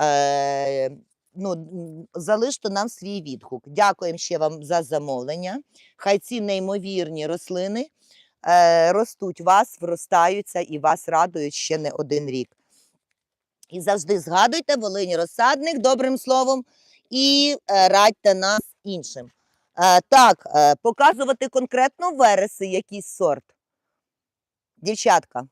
Е, ну, залиште нам свій відгук. Дякуємо ще вам за замовлення. Хай ці неймовірні рослини е, ростуть вас, вростаються і вас радують ще не один рік. І завжди згадуйте Волинь розсадник добрим словом і е, радьте нас іншим. Так, показувати конкретно вереси, якийсь сорт. Дівчатка,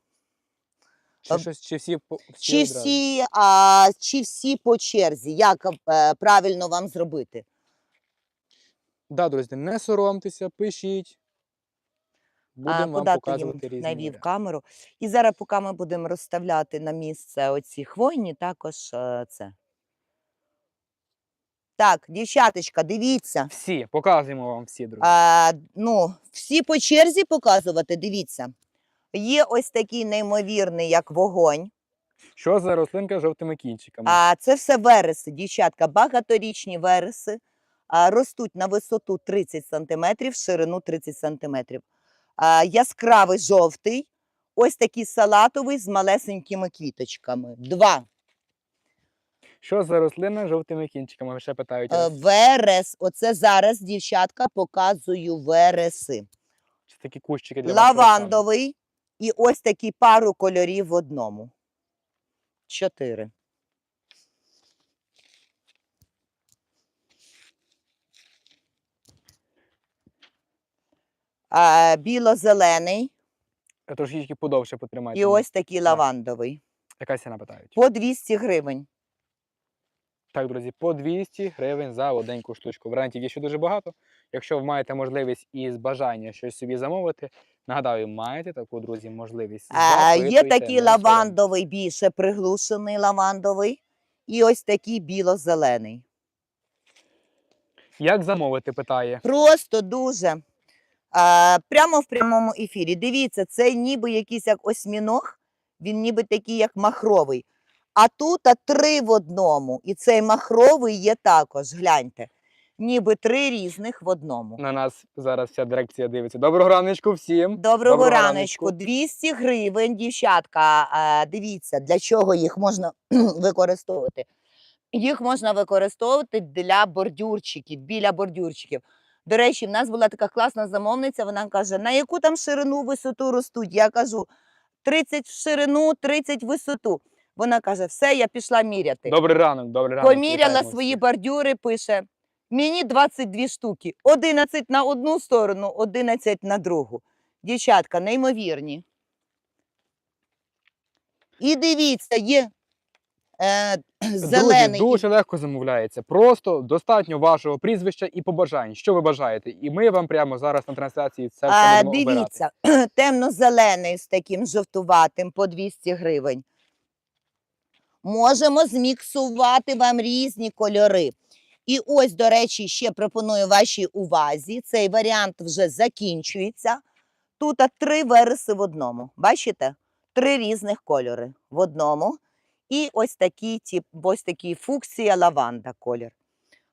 Чи, щось, чи всі, по- всі чи всі, а, чи всі по черзі? Як е, правильно вам зробити? Да, друзі, не соромтеся, пишіть. Будемо вам куди показувати їм різні навів камеру. І зараз, поки ми будемо розставляти на місце оці хвойні, також е, це. Так, дівчаточка, дивіться. Всі, показуємо вам всі, друзі. А, ну, всі по черзі показувати, дивіться. Є ось такий неймовірний, як вогонь. Що за рослинка з жовтими кінчиками? А це все вереси, дівчатка, багаторічні вереси. А, ростуть на висоту 30 см, ширину 30 см. А, яскравий жовтий, ось такий салатовий з малесенькими квіточками. Два. Що за рослина з жовтими кінчиками? Ще питають. Е. Верес. Оце зараз, дівчатка, показую вереси. Це такі кущики для вашого. Лавандовий і ось такі пару кольорів в одному. Чотири. А, біло-зелений Трошечки подовше потримайте. і ось такий лавандовий. Яка ціна питають? По 200 гривень. Так, друзі, по 200 гривень за одненьку штучку. Варіантів є ще дуже багато. Якщо ви маєте можливість і з бажання щось собі замовити, нагадаю, маєте таку, друзі, можливість. А, є такий лавандовий, більше приглушений лавандовий, і ось такий біло-зелений. Як замовити, питає. Просто дуже. А, прямо в прямому ефірі. Дивіться, це ніби якийсь як осьміног, він ніби такий, як махровий. А тут а, три в одному. І цей махровий є також. Гляньте. Ніби три різних в одному. На нас зараз вся дирекція дивиться. Доброго раночку всім. Доброго, Доброго раночку. раночку. 200 гривень, дівчатка. Дивіться, для чого їх можна використовувати. Їх можна використовувати для бордюрчиків, біля бордюрчиків. До речі, в нас була така класна замовниця. Вона каже: на яку там ширину висоту ростуть? Я кажу: 30 в ширину, 30 в висоту. Вона каже: все, я пішла міряти. Добрий ранок, добрий ранок. Поміряла свої бордюри, пише: мені 22 штуки, 11 на одну сторону, 11 на другу. Дівчатка, неймовірні. І дивіться, є е, зелений. Друзі, дуже легко замовляється. Просто достатньо вашого прізвища і побажань. Що ви бажаєте? І ми вам прямо зараз на трансляції це все А, будемо обирати. дивіться, темно-зелений з таким жовтуватим по 200 гривень. Можемо зміксувати вам різні кольори. І ось, до речі, ще пропоную вашій увазі. Цей варіант вже закінчується. Тут три вереси в одному. Бачите? Три різних кольори в одному. І ось такі, тип, ось такі фуксія лаванда колір.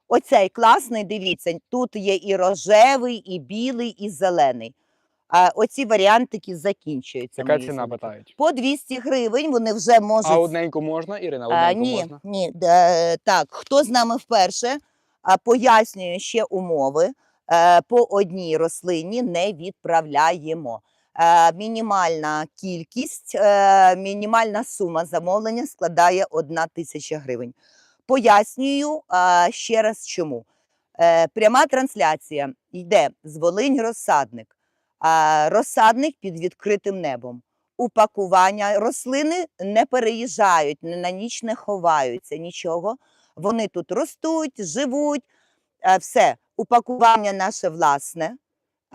Оцей класний, дивіться, тут є і рожевий, і білий, і зелений. А оці варіантики закінчуються. Яка мої ціна питають? По 200 гривень вони вже можуть. А одненьку можна, Ірина, А, одненьку ні, можна. ні. Е, так, хто з нами вперше, а, пояснюю ще умови. Е, по одній рослині не відправляємо. Е, мінімальна кількість, е, мінімальна сума замовлення складає 1 тисяча гривень. Пояснюю а, ще раз чому. Е, пряма трансляція йде з Волинь розсадник. Розсадник під відкритим небом упакування. Рослини не переїжджають, на ніч не ховаються, нічого. Вони тут ростуть, живуть, е, все, упакування наше власне.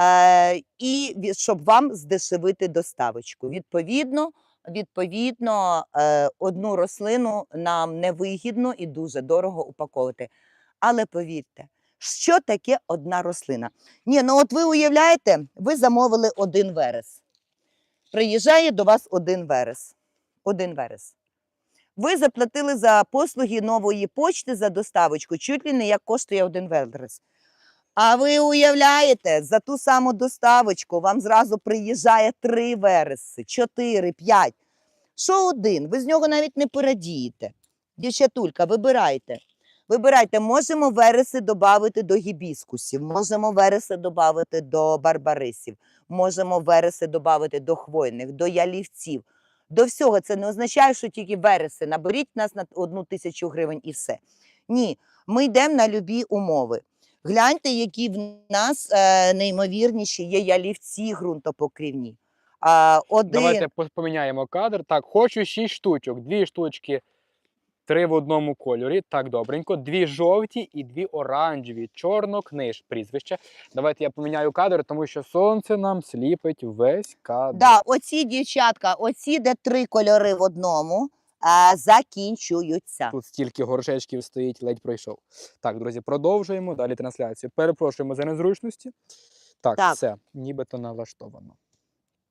Е, і щоб вам здешевити доставочку. Відповідно, відповідно, е, одну рослину нам невигідно і дуже дорого упаковувати. Але повірте, що таке одна рослина? Ні, ну от ви уявляєте, ви замовили один верес. Приїжджає до вас один верес. Один верес. Ви заплатили за послуги нової почти за доставочку, чуть ли не як коштує один верес. А ви уявляєте, за ту саму доставочку вам зразу приїжджає три вереси, чотири, п'ять. Що один? Ви з нього навіть не порадієте. Дівчатулька, вибирайте. Вибирайте, можемо вереси додати до гібіскусів, можемо вереси додати до барбарисів, можемо вереси додати до хвойних, до ялівців. До всього це не означає, що тільки вереси. Наберіть нас на одну тисячу гривень і все. Ні, ми йдемо на любі умови. Гляньте, які в нас е, неймовірніші є ялівці ґрунтопокрівні. А, один... Давайте поміняємо кадр. Так, хочу 6 штучок. Дві штучки, три в одному кольорі. Так, добренько. Дві жовті і дві оранжеві. Чорно-книж прізвище. Давайте я поміняю кадр, тому що сонце нам сліпить весь кадр. Да, оці дівчатка, оці, де три кольори в одному, а, закінчуються. Тут стільки горшечків стоїть, ледь пройшов. Так, друзі, продовжуємо далі трансляцію. Перепрошуємо за незручності. Так, Так. все, нібито налаштовано.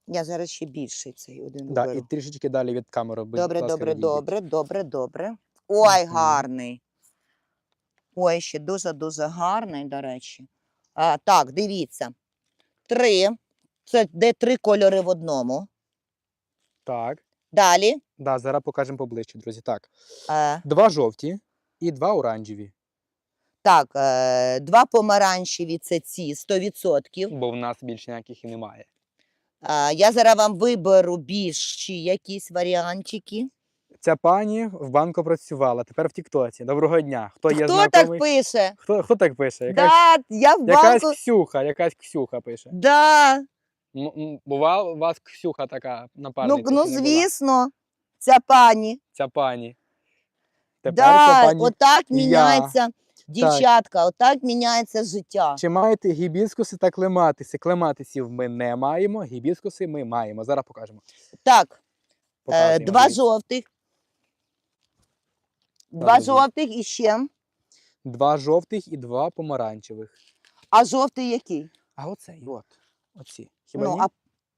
Я зараз ще більший цей один Да, і трішечки далі від камери. будь Добре, ласка, добре, відійдіть. добре, добре, добре. Ой, Мгм. гарний. Ой, ще дуже-дуже гарний, до речі. А, так, дивіться. Три. Це де три кольори в одному. Так, Далі. да, зараз покажемо поближче, друзі. Так, Е, два жовті і два оранжеві. так, е, два помаранчеві це ці 100%. Бо в нас більше ніяких і немає. Я зараз вам виберу більші якісь варіантики. Ця пані в банку працювала, тепер в Тіктоці. Доброго дня. Хто є Хто так знайомий? пише? Хто, хто так пише? Якась, Да, я в якась банку. Ксюха, якась Ксюха пише. Да. М- м, Бувала у вас Ксюха така Ну, напарниця? ну чи не була? звісно, ця пані. Ця пані. Тепер Да, ця пані. отак міняється, дівчатка, отак міняється життя. Чи маєте гібіскуси та клематиси? Клематисів ми не маємо, гібіскуси ми маємо. Зараз покажемо. Так, е, два жовтих. Два жовтих і ще. Два жовтих і два помаранчевих. А жовтий який? А оцей, от. Оці. Хіба ну, ні? а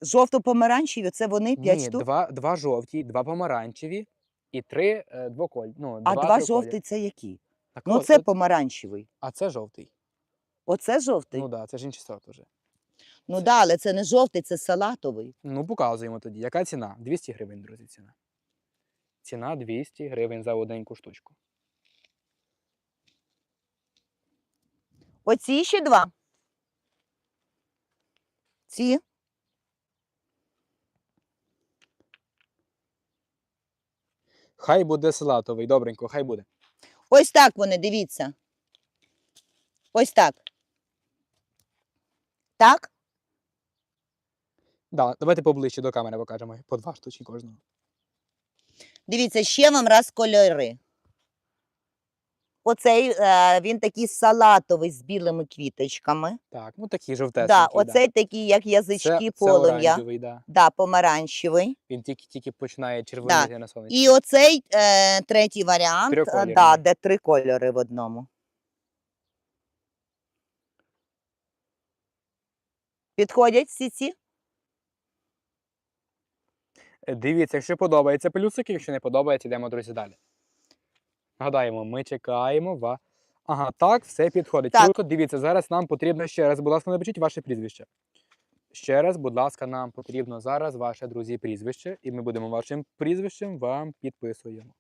жовто-помаранчеві це вони п'ять Ні, штук. два, два жовті, два помаранчеві і три е, двоколь. Ну, а два, два жовтий це які? Так Ну, це от- помаранчевий. А це жовтий. Оце жовтий. Ну Ну, так, да, це ж інший сорт уже. да, але це не жовтий, це салатовий. Ну, показуємо тоді. Яка ціна? 200 гривень, друзі, ціна. Ціна 200 гривень за одненьку штучку. Оці ще два. Ці. Хай буде салатовий, добренько, хай буде. Ось так вони, дивіться. Ось так. Так? Да, давайте поближче до камери покажемо. По два штучки кожного. Дивіться, ще вам раз кольори. Оцей е, він такий салатовий з білими квіточками. Так, ну такі жовтесенькі. Да, оцей такий, як язички полум'я. оранжевий, да. Да, помаранчевий. Він тільки, тільки починає червоніти на сонечку. І оцей е, третій варіант, е, да, де три кольори в одному. Підходять всі ці? Е, Дивіться, якщо подобається плюсики, якщо не подобається, йдемо, друзі, далі. Нагадаємо, ми чекаємо ва. Ага, так, все підходить. Так. Круто, дивіться, зараз нам потрібно ще раз, будь ласка, напишіть ваше прізвище. Ще раз, будь ласка, нам потрібно зараз ваше, друзі, прізвище, і ми будемо вашим прізвищем вам підписуємо.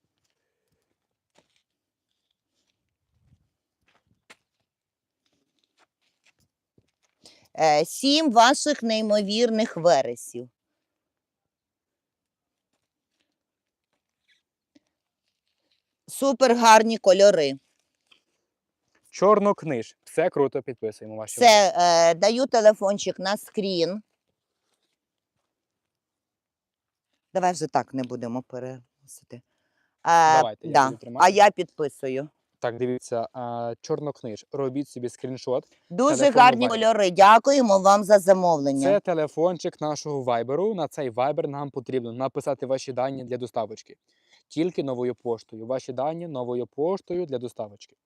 Е, сім ваших неймовірних вересів. Супер гарні кольори. Чорнокниж. Все круто, підписуємо ваші. Все, е, даю телефончик на скрін. Давай вже так не будемо переносити. Е, Давайте, я да. буду А я підписую. Так, дивіться, а, чорнокниж. Робіть собі скріншот. Дуже Телефон гарні Viber. кольори. Дякуємо вам за замовлення. Це телефончик нашого вайберу. На цей вайбер нам потрібно написати ваші дані для доставочки. Тільки новою поштою. Ваші дані новою поштою для доставочки.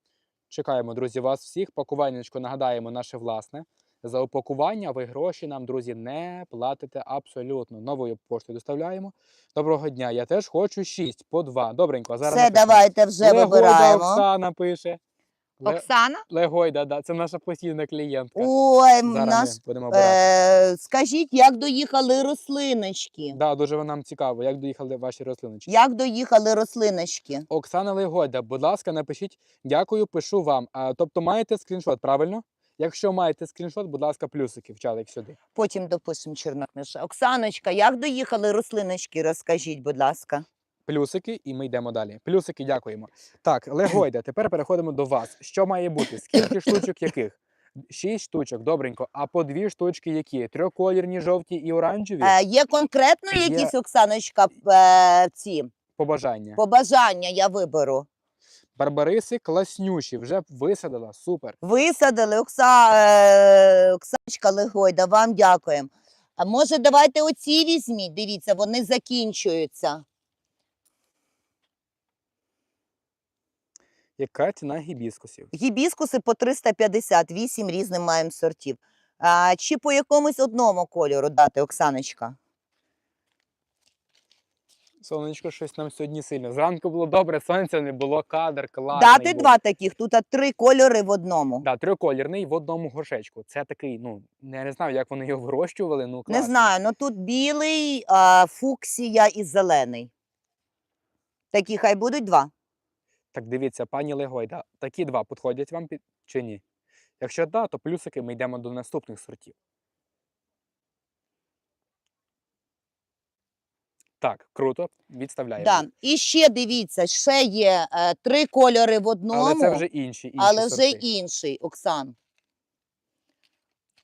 Чекаємо, друзі, вас всіх. Пакуваннячко нагадаємо наше власне. За упакування ви гроші нам, друзі, не платите абсолютно. Новою поштою доставляємо. Доброго дня. Я теж хочу 6 по 2. Добренько. Зараз Все, напишемо. давайте вже Легода вибираємо. Оксана пише. Оксана? Легойда, да, це наша постійна клієнтка. Ой, м, Зараз наш, ми будемо обирати. е, скажіть, як доїхали рослиночки? Да, дуже нам цікаво, як доїхали ваші рослиночки. Як доїхали рослиночки? Оксана Легойда, будь ласка, напишіть дякую, пишу вам. А, тобто маєте скріншот, правильно? Якщо маєте скріншот, будь ласка, плюсики вчалик сюди. Потім допишемо Чорнокниша. Оксаночка, як доїхали рослиночки? Розкажіть, будь ласка. Плюсики, і ми йдемо далі. Плюсики, дякуємо. Так, Легойда, тепер переходимо до вас. Що має бути? Скільки штучок яких? Шість штучок, добренько. А по дві штучки які? Трьохколірні, жовті і оранжеві? Е, є конкретно Є. якісь, Оксаночка, е, ці Побажання. побажання я виберу. Барбариси класнючі, вже висадила, супер. Висадили Окса, е, Оксаночка Легойда, вам дякуємо. А може, давайте оці візьміть, дивіться, вони закінчуються. Яка ціна гібіскусів? Гібіскуси по 350, 8 різним маємо сортів. А, чи по якомусь одному кольору дати, Оксаночка? Сонечко, щось нам сьогодні сильно. Зранку було добре, сонця не було, кадр, класний Дати був. два таких, тут а, три кольори в одному. Да, трьохколірний в одному горшечку. Це такий, ну, я не знаю, як вони його вирощували, ну Не знаю, ну тут білий, а, фуксія і зелений. Такі хай будуть два. Так дивіться, пані Легойда, такі два підходять вам під... чи ні? Якщо да, то плюсики ми йдемо до наступних сортів. Так, круто, відставляємо. Да. І ще дивіться, ще є е, три кольори в одному, Але це вже інші, інші але вже інший, Оксан.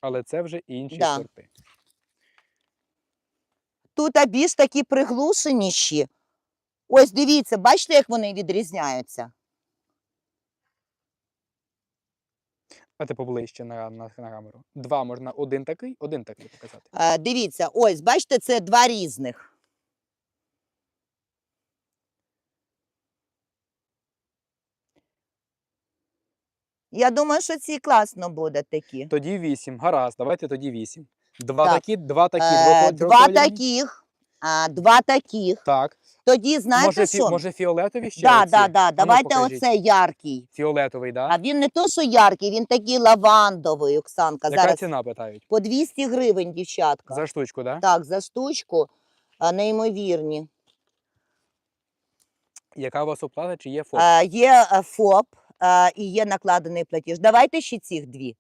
Але це вже інші Да. сорти. Тут а більш такі приглушеніші. Ось дивіться, бачите, як вони відрізняються. А ти поближче на, на, на камеру. Два можна один такий, один такий показати. Е, дивіться, ось, бачите, це два різних. Я думаю, що ці класно буде такі. Тоді вісім. Гаразд, давайте тоді вісім. Два Так. такі, два такі, Е, два таких, а, два таких. Так. Тоді знаєте може, фі- може фіолетові ще? да, оці? да, да. Давайте покажіть. оцей яркий. Фіолетовий, да? А він не то, що яркий, він такий лавандовий, Оксанка. Яка Зараз ціна питають? по 200 гривень, дівчатка. За штучку, да? Так, за штучку а, неймовірні. Яка у вас оплата, чи є фото? А, є е, ФОП а, і є накладений платіж. Давайте ще цих дві.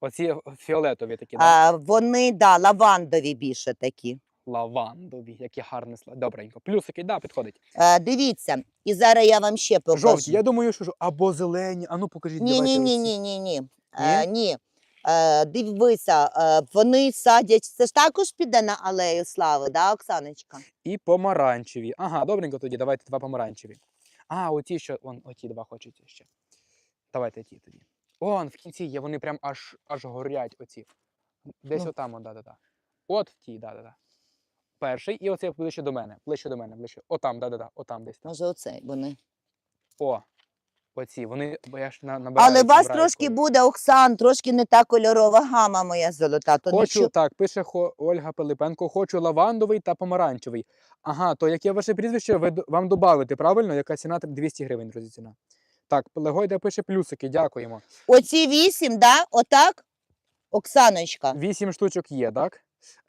Оці фіолетові такі, да? А, вони, да, лавандові більше такі. Лавандові, які гарні слова. Добренько. Плюсики, да, підходить. А, дивіться, і зараз я вам ще покажу. Жовті, я думаю, що або зелені. А ну покажіть, Ні, давайте ні, ні, оці. ні, ні, ні. Е, ні. Е, дивися, е, вони садять. Це ж також піде на алею слави, да, Оксаночка? І помаранчеві. Ага, добренько тоді, давайте два помаранчеві. А, оті, що, вон, оті два хочеться ще. Давайте ті тоді. Он, в кінці є, вони прям аж, аж горять оці. Десь Ну. отам, от, да-да-да. От в тій, да-да-да. Перший, і оцей ближче до мене, ближче до мене, ближче. Отам, да-да-да, отам десь. Може, оцей вони. О, оці, вони, бо я ж на, набираю. Але у вас набираю трошки колір. буде, Оксан, трошки не та кольорова гама моя золота. То Хочу, нічого- так, пише Хо- Ольга Пилипенко, хочу лавандовий та помаранчевий. Ага, то яке ваше прізвище ви д- вам додати, правильно? Яка ціна? Так, 200 гривень, друзі, ціна. Так, Легойда пише плюсики, дякуємо. Оці вісім, да? Отак? Оксаночка. Вісім штучок є, так?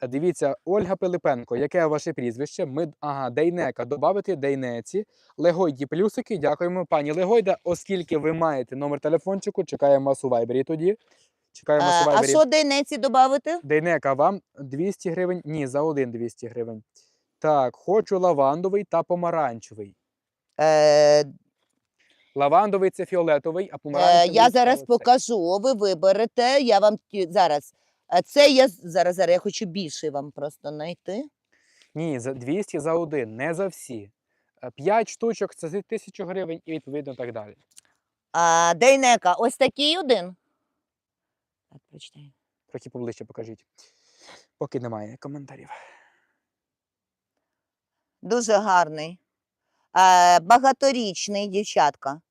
Е, Дивіться, Ольга Пилипенко, яке ваше прізвище? Ми, ага, Дейнека, додати Дейнеці. Легойді плюсики, дякуємо. Пані Легойда, оскільки ви маєте номер телефончику, чекаємо вас у Вайбері тоді. Чекаємо вас у Е, а Вайбері. що дейнеці додати? Дейнека, вам 200 гривень? Ні, за один 200 гривень. Так, хочу лавандовий та помаранчевий. Е, Лавандовий це фіолетовий, а Е, помаранчевий я зараз покажу, ви виберете. Я вам ті- зараз. Е, Це я зараз, зараз я хочу більше вам просто знайти. Ні, за 200 за один, не за всі. 5 штучок це за 1000 гривень і відповідно так далі. А, Дейнека, ось такий один. Так, прочитай. Трохи поближче покажіть. Поки немає коментарів. Дуже гарний. Е, багаторічний дівчатка.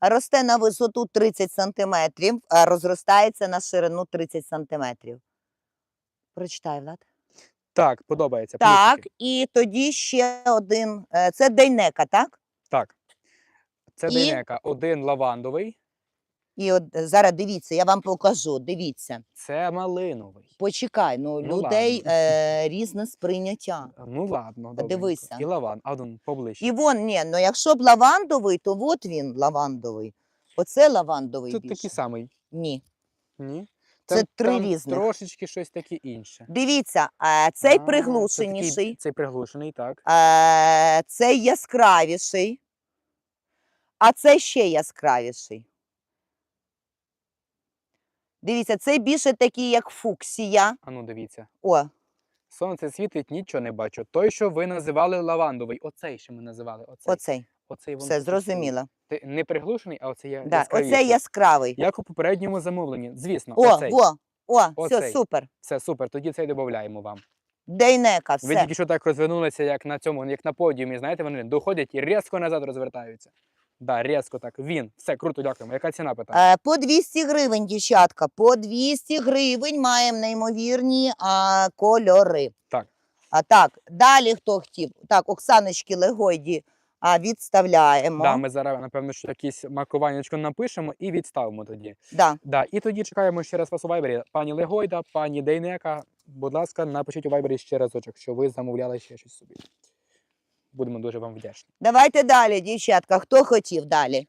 Росте на висоту 30 сантиметрів, а розростається на ширину 30 сантиметрів. Прочитай, Влад. Так, подобається. Так, плюсики. і тоді ще один. е, Це Дейнека, так? Так. Це І? Дейнека. Один лавандовий. І от е, зараз дивіться, я вам покажу. Дивіться. Це малиновий. Почекай, ну, Ну, людей е, різне сприйняття. Ну ладно, добренько. дивися. І лаван, а ну, поближче. І вон, ні, ну якщо б лавандовий, то от він лавандовий. Оце лавандовий Тут більше. такий самий. Ні. Ні? Це три різних. Трошечки щось таке інше. Дивіться, е, цей А, це такий- Цей приглушений, так. е, цей яскравіший, а цей ще яскравіший. Дивіться, цей більше такий, як фуксія. А ну дивіться. О, Сонце світить, нічого не бачу. Той, що ви називали лавандовий, оцей, що ми називали. Оцей. оцей. Оцей вон Все зрозуміло. Ти не приглушений, а оцей я Да, оцей яскравий. Як у попередньому замовленні. Звісно, О, оцей. о, о, все, супер. Все супер, тоді цей додаємо вам. Дейнека, Ви тільки що так розвернулися, як на цьому, як на подіумі, знаєте, вони доходять і різко назад розвертаються. Да, різко так. Він. Все, круто, дякуємо. Яка ціна питання? Е, По 200 гривень, дівчатка, по 200 гривень маємо неймовірні а, кольори. Так. А так, далі хто хотів? Так, Оксаночки Легойді а, відставляємо. Да, ми зараз, напевно, що якісь маркуваннячко напишемо і відставимо тоді. Да. Да, і тоді чекаємо ще раз вас у вайбері. Пані Легойда, пані Дейнека, будь ласка, напишіть у вайбері ще разочок, що ви замовляли ще щось собі. Будемо дуже вам вдячні. Давайте далі, дівчатка. Хто хотів далі?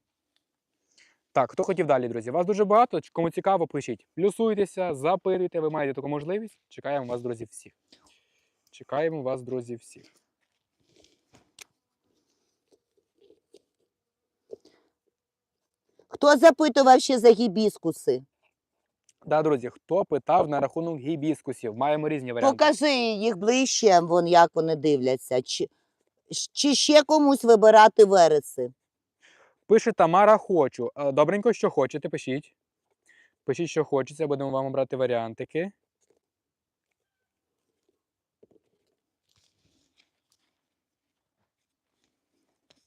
Так, хто хотів далі, друзі? Вас дуже багато. Кому цікаво, пишіть. Плюсуйтеся, запитуйте, ви маєте таку можливість. Чекаємо вас, друзі, всіх. Чекаємо вас, друзі, всіх. Хто запитував ще за гібіскуси? Да, друзі, хто питав на рахунок гібіскусів? Маємо різні варіанти. Покажи їх ближче, вон як вони дивляться. Чи, чи ще комусь вибирати вереси? Пише Тамара хочу. Е, Добренько, що хочете, пишіть. Пишіть, що хочеться, будемо вам обрати варіантики.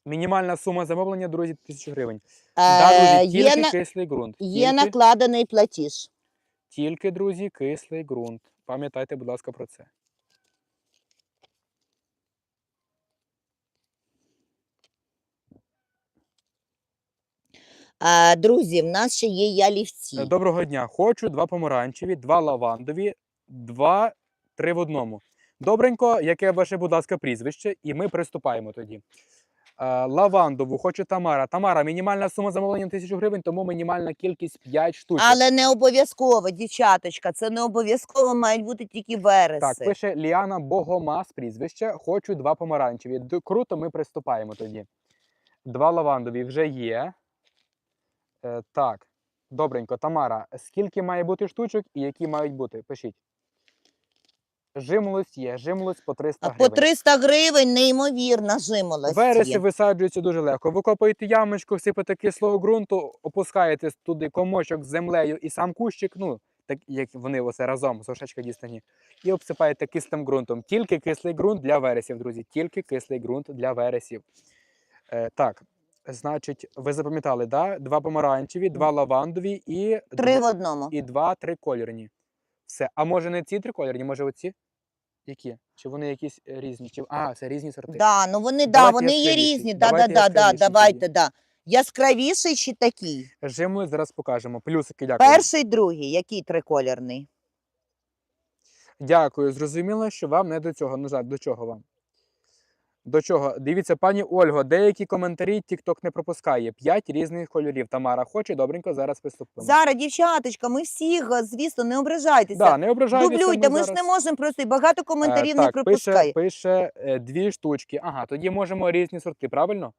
Мінімальна сума замовлення, друзі, 1000 гривень. Да, Е, друзі, є, тільки на, кислий ґрунт. є Тільки, накладений платіж. тільки, друзі, кислий ґрунт. Пам'ятайте, будь ласка, про це. А, друзі, в нас ще є ялівці. Е, Доброго дня. Хочу два помаранчеві, два лавандові, два три в одному. Добренько, яке ваше, будь ласка, прізвище, і ми приступаємо тоді. Е, Лавандову хочу Тамара. Тамара, мінімальна сума замовлення 1000 гривень, тому мінімальна кількість 5 штук. Але не обов'язково, дівчаточка, це не обов'язково мають бути тільки вереси. Так, пише Ліана Богомаз прізвище. Хочу два помаранчеві. Д- Круто, ми приступаємо тоді. Два лавандові вже є. Е, так, добренько. Тамара, скільки має бути штучок і які мають бути? Пишіть. Жимолость є, жимолость по 300 А по 300 гривень неймовірна жимолость. Вереси висаджуються дуже легко. Ви копаєте ямочку, всипаєте кислого ґрунту, опускаєте туди комочок з землею і сам кущик, ну, так як вони оце разом з дістані, і обсипаєте кислим ґрунтом. Тільки кислий ґрунт для вересів, друзі. Тільки кислий ґрунт для вересів. Е, так, значить, ви запам'ятали, да? два помаранчеві, два лавандові і, Три в одному. і два трикольорні. Все. А може не ці трикольорні, може оці? Які? Чи вони якісь е, різні? Чи... А, це різні сорти. Да, ну вони, да, Давайте вони є яскравіші, різні. Да, да, давайте да, да, яскравіші давайте, тоді. да. Яскравіший чи такий? Жимолость зараз покажемо. Плюсики, дякую. Перший, другий, який триколірний? Дякую. Зрозуміло, що вам не до цього. Ну, жаль, до чого вам? До чого? Дивіться, пані Ольго, деякі коментарі TikTok не пропускає. П'ять різних кольорів. Тамара хоче, добренько, зараз приступимо. Зараз, дівчаточка, ми всіх, е, звісно, не ображайтеся. Да, не ображайтеся. Дублюйте, ми ж зараз- не можемо просто і багато Е, коментарів не так, пропускає. Пише, пише е, дві штучки. Ага, тоді можемо різні сорти, правильно?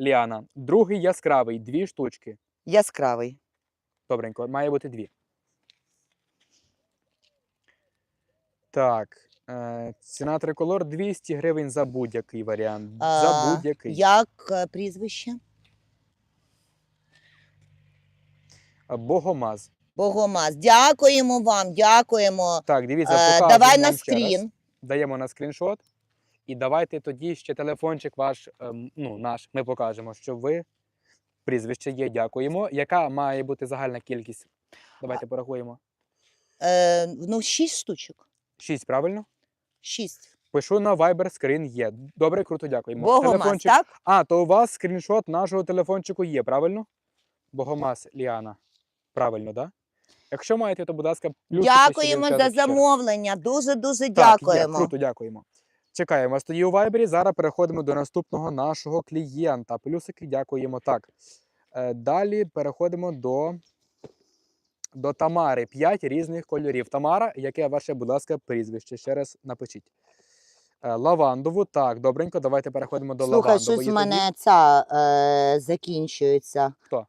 Ліана. Другий яскравий, дві штучки. Яскравий. Добренько, має бути дві. Так. Е, ціна триколор 200 гривень за будь-який варіант. за будь-який. Як е, прізвище? Е, Богомаз. Богомаз. Дякуємо вам, дякуємо. Так, дивіться, Е, давай на скрін. Даємо на скріншот. І давайте тоді ще телефончик ваш, ем, ну, наш, ми покажемо, що ви. Прізвище є, дякуємо. Яка має бути загальна кількість? Давайте порахуємо. Е, ну, шість штучок. Шість, правильно? Шість. Пишу на Viber, скрін є. Добре, круто, дякуємо. Богомаз, так? А, то у вас скріншот нашого телефончику є, правильно? Богомаз Ліана. Правильно, так? Да? Якщо маєте, то, будь ласка, ще, Дякуємо за замовлення. Дуже дуже Так, є, дякуємо. круто, дякуємо. Чекаємо вас тоді у Вайбері. Зараз переходимо до наступного нашого клієнта. Плюсики, дякуємо. Так. Е, Далі переходимо до, до Тамари. П'ять різних кольорів. Тамара, яке ваше, будь ласка, прізвище? Ще раз напишіть. Е, Лавандову. Так, добренько, давайте переходимо до Слухай, лавандової. щось в тоді. мене ця е, закінчується. Хто?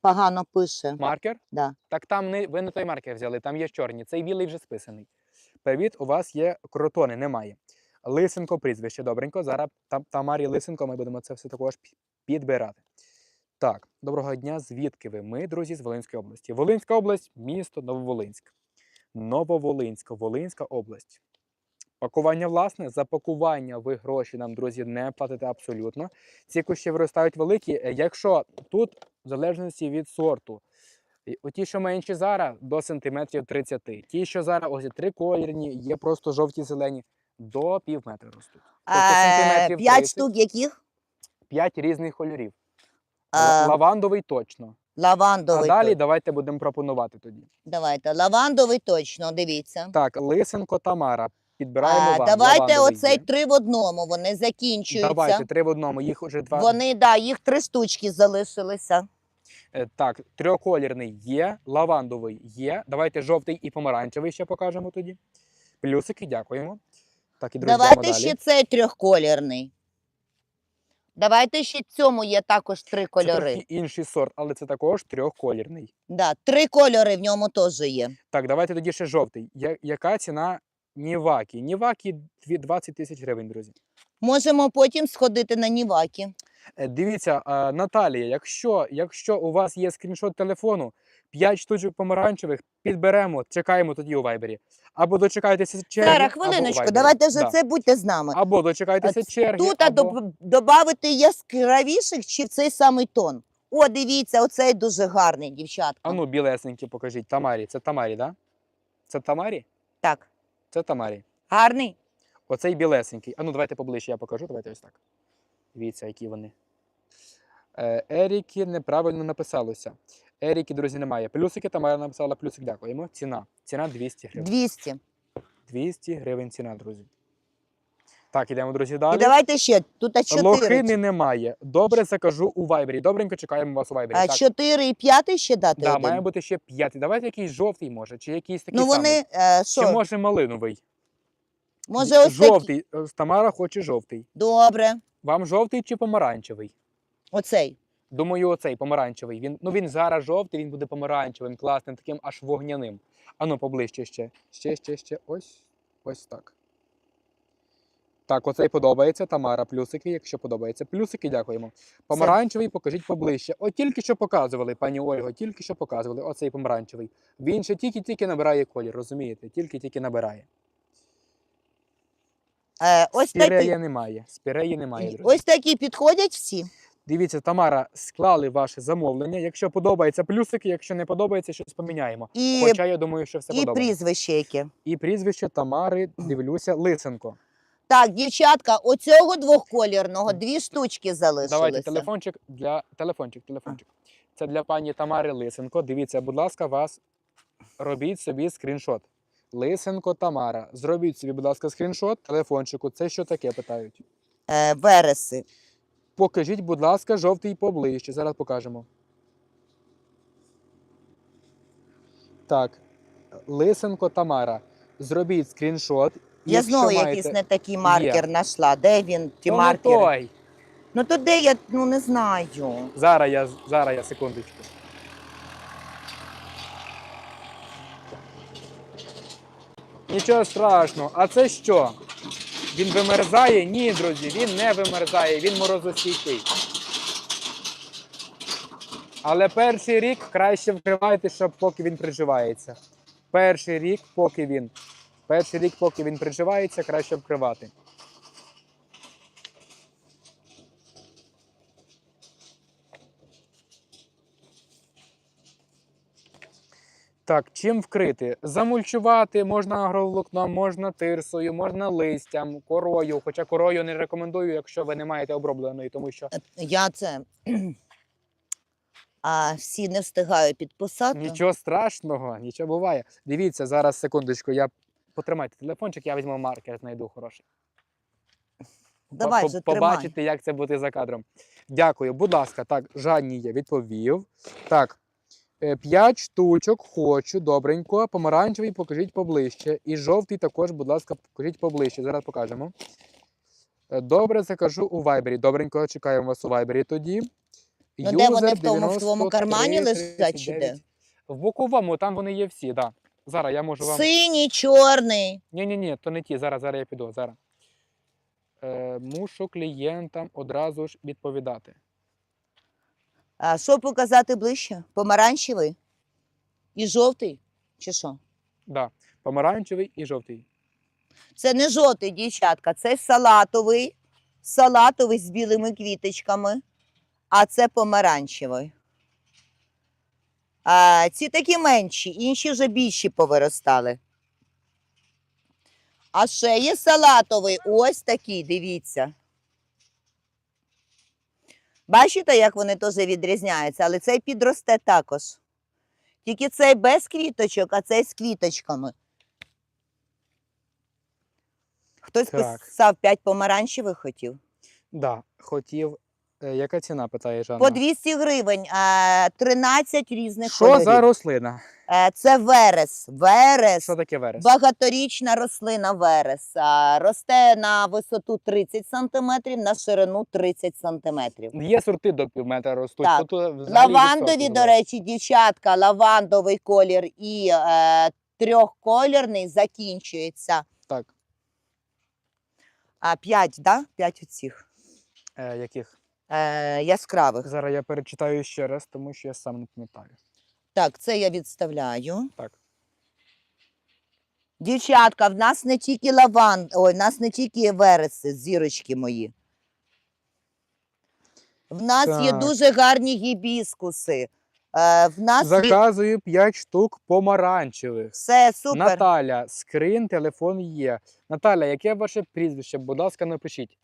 Погано пише. Маркер? Да. Так там не ви не той маркер взяли, там є чорні. Цей білий вже списаний. Привіт, у вас є кротони, немає. Лисенко прізвище, добренько. Зараз там Тамарі Лисенко, ми будемо це все також підбирати. Так, доброго дня. Звідки ви? Ми, друзі, з Волинської області. Волинська область, місто Нововолинськ. Нововолинськ, Волинська область. Пакування власне, за пакування ви гроші нам, друзі, не платите абсолютно. Ці кущі виростають великі. Е, Якщо тут, в залежності від сорту, і Оті, що менші зараз, до сантиметрів 30. Ті, що зараз ось три колірні, є просто жовті зелені, до пів метра ростуть. Тобто Е, сантиметрів П'ять 30. штук яких? П'ять різних кольорів. Е, Лавандовий точно. А далі то- давайте будемо пропонувати тоді. Давайте. Лавандовий точно, дивіться. Так, Лисенко Тамара. Підбираємо А, вам. давайте лавандовий оцей є. три в одному. Вони закінчуються. Давайте три в одному. Їх уже два. Вони, да, їх три штучки залишилися. Е, Так, трьохколірний є, лавандовий є. Давайте жовтий і помаранчевий ще покажемо тоді. Плюсики, дякуємо. Так, і друзі, йдемо Давайте далі. ще цей трьохколірний. Давайте ще цьому є також три Це кольори. трохи інший сорт, але це також трьохколірний. Да, три кольори в ньому теж є. Так, давайте тоді ще жовтий. Я, яка ціна Нівакі? Нівакі дві- 20 тисяч гривень, друзі. Можемо потім сходити на Нівакі. Е, Дивіться, Наталія, якщо, якщо у вас є скріншот телефону, 5 штучок помаранчевих, підберемо, чекаємо тоді у вайбері. Або дочекайтеся черги. Або у хвилиночку, давайте вже Да. це будьте з нами. Або дочекайтеся черги. Тут або... додати яскравіших чи в цей самий тон. О, дивіться, оцей дуже гарний, дівчатка. А ну, білесенькі покажіть. Тамарі. Це Тамарі, так? Да? Це Тамарі? Так, Це Тамарі. гарний. Оцей білесенький. А ну, давайте поближче я покажу. Давайте ось так. Дивіться, які вони. Е, Еріки неправильно написалося. Еріки, друзі, немає. Плюсики Тамара написала, плюсик дякуємо. Ціна. Ціна 200 гривень. 200. 200 гривень ціна, друзі. Так, ідемо, друзі, І давайте ще, тут 4. Лохини немає. Добре, закажу у Вайбері. Добренько чекаємо вас у Вайбері. А так, 4 і 5 ще дати да, один? має бути ще п'ятий. Давайте якийсь жовтий може, чи якийсь такий ну самий. вони, е, Чи може малиновий? може ось жовтий. Е, Тамара хоче жовтий. Добре, Вам жовтий чи помаранчевий? Оцей. Думаю, оцей помаранчевий. Він, ну він зараз жовтий, він буде помаранчевим, класним, таким аж вогняним. Ану, поближче ще. Ще, ще, ще. Ось. Ось так. Так, оцей подобається. Тамара, плюсики, якщо подобається. Плюсики, дякуємо. Помаранчевий покажіть поближче. От тільки що показували, пані Ольго, тільки що показували. Оцей помаранчевий. Він ще тільки-тільки набирає колір, розумієте? Тільки-тільки набирає. Е, ось Спіреї такі. немає. Спіреї немає, друзі. Ось такі підходять всі. Дивіться, Тамара, склали ваше замовлення. Якщо подобається плюсики, якщо не подобається, щось поміняємо. І, Хоча я думаю, що все і подобається. прізвище яке. І прізвище Тамари, дивлюся, Лисенко. Так, дівчатка, оцього двохколірного дві штучки залишилися. Давайте телефончик для телефончик, телефончик. Це для пані Тамари Лисенко. Дивіться, будь ласка, вас робіть собі скріншот. Лисенко Тамара. Зробіть собі, будь ласка, скріншот телефончику. Це що таке? питають. Е, вереси. Покажіть, будь ласка, жовтий поближче. Зараз покажемо. Так. Лисенко Тамара. Зробіть скріншот. Я Якщо знову маєте- якийсь не такий маркер знайшла. Де він, ті не маркери? той. Ну то де я, ну не знаю. Зараз я, зараз я, секундочку. Нічого страшного. А це що? Він вимерзає? Ні, друзі, він не вимерзає, він морозостійкий. Але перший рік краще вкривайте, щоб поки він приживається. Перший рік, поки він. Перший рік, поки він приживається, краще вкривати. Так, чим вкрити? Замульчувати можна агроволокном, можна тирсою, можна листям, корою. Хоча корою не рекомендую, якщо ви не маєте обробленої, тому що Е, Я це. А всі не встигаю підписати. Нічого страшного, нічого буває. Дивіться, зараз секундочку, я потримайте телефончик, я візьму маркер, знайду хороший. Давай по- же, тримай. Побачите, як це буде за кадром. Дякую. Будь ласка, так, Жанні я відповів. Так. Е, П'ять штучок хочу, добренько. Помаранчевий покажіть поближче. І жовтий також, будь ласка, покажіть поближче. Зараз покажемо. Е, Добре, закажу у Вайбері. Добренько, чекаємо вас у Вайбері тоді. Ну, де вони в тому- в твоєму кармані лежать чи де? В боковому, там вони є всі, так. Да. Зараз я можу вам. Синій, чорний. Ні, ні, ні, то не ті. Зараз, зараз я піду. Зараз. Е, мушу клієнтам одразу ж відповідати. А що показати ближче? Помаранчевий? І жовтий? Чи що? Да. Помаранчевий і жовтий. Це не жовтий, дівчатка, це салатовий, салатовий з білими квіточками, а це помаранчевий. А, ці такі менші, інші вже більші повиростали. А ще є салатовий, ось такий, дивіться. Бачите, як вони теж відрізняються, але цей підросте також. Тільки цей без квіточок, а цей з квіточками. Хтось Так. писав 5 помаранчевих хотів. Да, хотів. Е, яка ціна, питає Жанна? По 200 гривень, а, 13 різних Що кольорів. за рослина? Е, Це верес. Верес. Що таке верес? Багаторічна рослина верес. Росте на висоту 30 см, на ширину 30 см. Є сорти до пів метра ростуть. Так. тут Лавандові, високо до речі, дівчатка, лавандовий колір і е, трьохколірний закінчується. Так. А 5, да? 5 оцих Е, яких? е, яскравих. Зараз я перечитаю ще раз, тому що я сам не пам'ятаю. Так, це я відставляю. Так. Дівчатка, в нас не тільки лаван, ой, в нас не тільки вереси, зірочки мої. В нас є Так. дуже гарні гібіскуси. Е, в нас є- Заказую 5 штук помаранчевих. все супер. Наталя, скрин, телефон є. Наталя, яке ваше прізвище? Будь ласка, напишіть.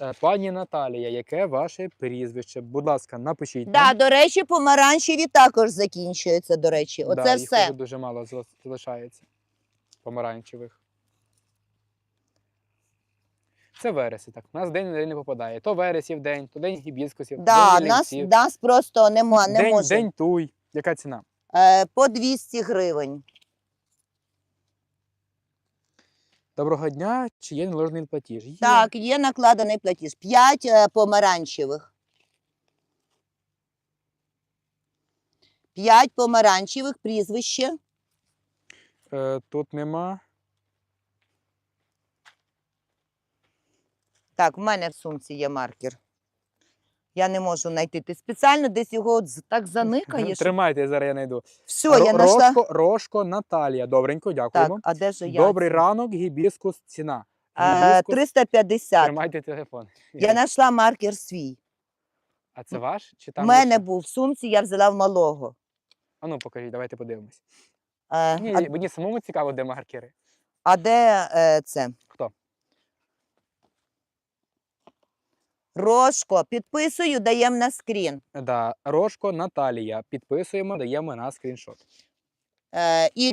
Е, Пані Наталія, яке ваше прізвище? Будь ласка, напишіть. Да, нам. до речі, помаранчеві також закінчуються, до речі. Оце Да, все. уже дуже мало залишається. Помаранчевих. Це вереси, так. У нас день на день не попадає. То вересів день, то день гібіскусів, Да, день нас, нас просто нема, не день, може. день туй. Яка ціна? Е, по 200 гривень. Доброго дня, чи є наложений платіж? Є. Так, є накладений платіж. 5 е, помаранчевих. П'ять помаранчевих прізвище. Е, тут нема. Так, в мене в сумці є маркер. Я не можу знайти. Ти спеціально десь його так заникаєш. Тримайте, зараз я знайду. Все, я Ро- знайшла. Рожко, Рожко Наталія. Добренько, Так, дякуємо. а де же я? Добрий ранок, гібіскус ціна. Гібіскус, 350. Тримайте телефон. Я знайшла маркер свій. А це ваш? Чи У там? мене лише? був в сумці, я взяла в малого. А ну покажіть, давайте подивимось. Е, Ні, а, мені самому цікаво, де маркери. а де е, це? Хто? Рожко, підписую, даємо на скрін. Да, Рошко Наталія. Підписуємо, даємо на скріншот. Е, і